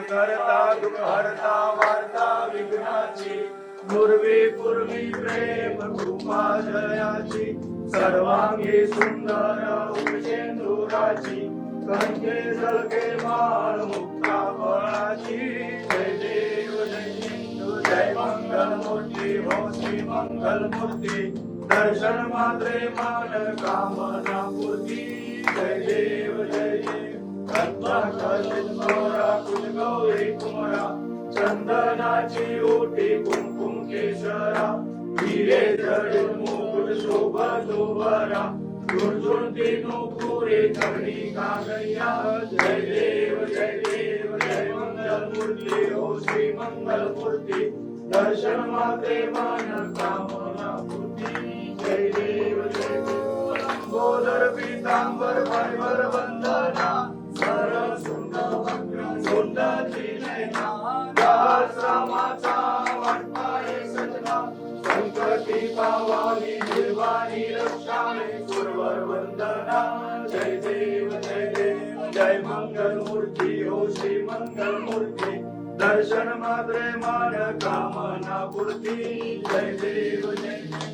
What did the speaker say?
करता दुःख हरता वार्ता विघ्नाची. पूर्वी पूर्वी प्रेम कृपा जयाची. सर्वांगी सुंदर उपचेंदुराची कंजे जळके माळ मुक्ता फळाची. जय देव जय हिंदू जय मंगल मूर्ती हो श्री मंगल मूर्ती दर्शन मात्रे मान कामना पूर्ती. जय देव जय देव. कल्पा गौरी कुमरा चंदनाची ओटी कुंकुम केशरा. हिरे जडित मुकुट शोभा शोभरा झुणझुणती नुपुरे धरणी कागैया. जय देव जय देव जय मंगल मूर्ती हो श्री मंगल मूर्ती दर्शन माते मान कामना नयना रामाचा रक्षाने सुरवर वंदना जय देव जय देव जय मंगल मूर्ती हो श्री मंगल मूर्ती दर्शन मात्रे मान कामना पूर्ती. जय देव जय